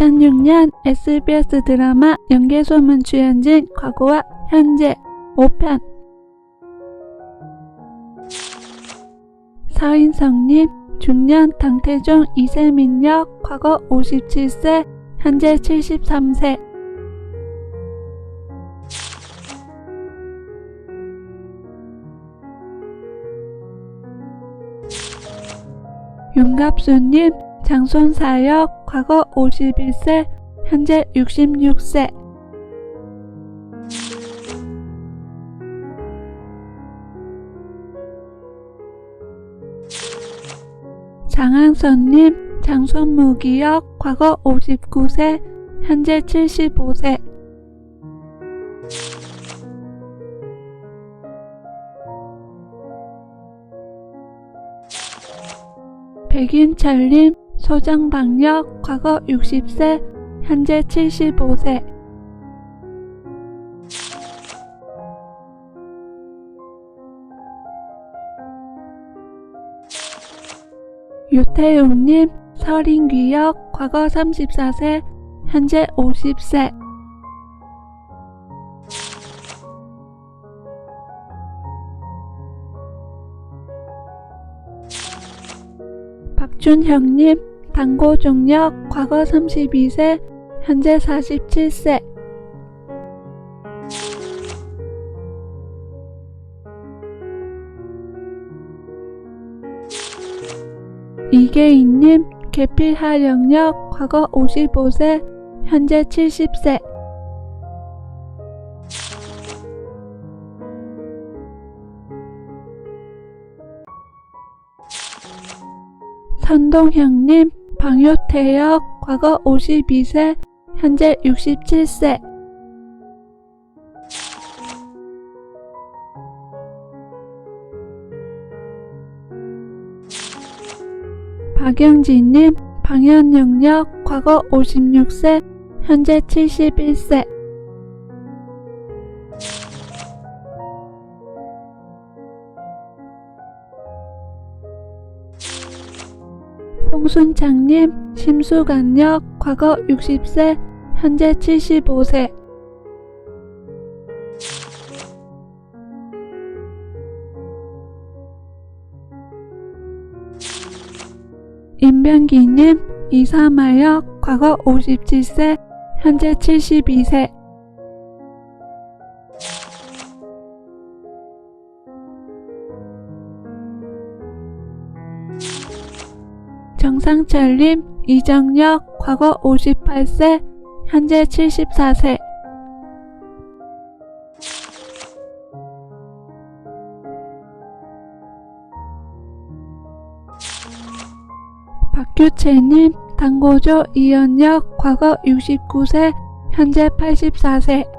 2006년 SBS 드라마 연개소문 출연진 과거와 현재 5편. 서인성님 중년 당태종 이세민 역 과거 57세 현재 73세. 윤갑수님 장손 사역 과거 51세 현재 66세. 장항선님 장손무기역 과거 59세 현재 75세. 백인철님 소장방역 과거 60세 현재 75세. 유태용님 서린귀역 과거 34세 현재 50세. 박준형님 당고종역 과거 32세 현재 47세. 이계인님 계필하령역 과거 55세 현재 70세. 선동형님 방요태역 과거 52세 현재 67세. 박영진님 방현영역 과거 56세 현재 71세 홍순창님 심수관역 과거 60세 현재 75세. 임병기님 이사마역 과거 57세 현재 72세 정상철님 이정역 과거 58세 현재 74세. 박규채님 당고조 이연역 과거 69세 현재 84세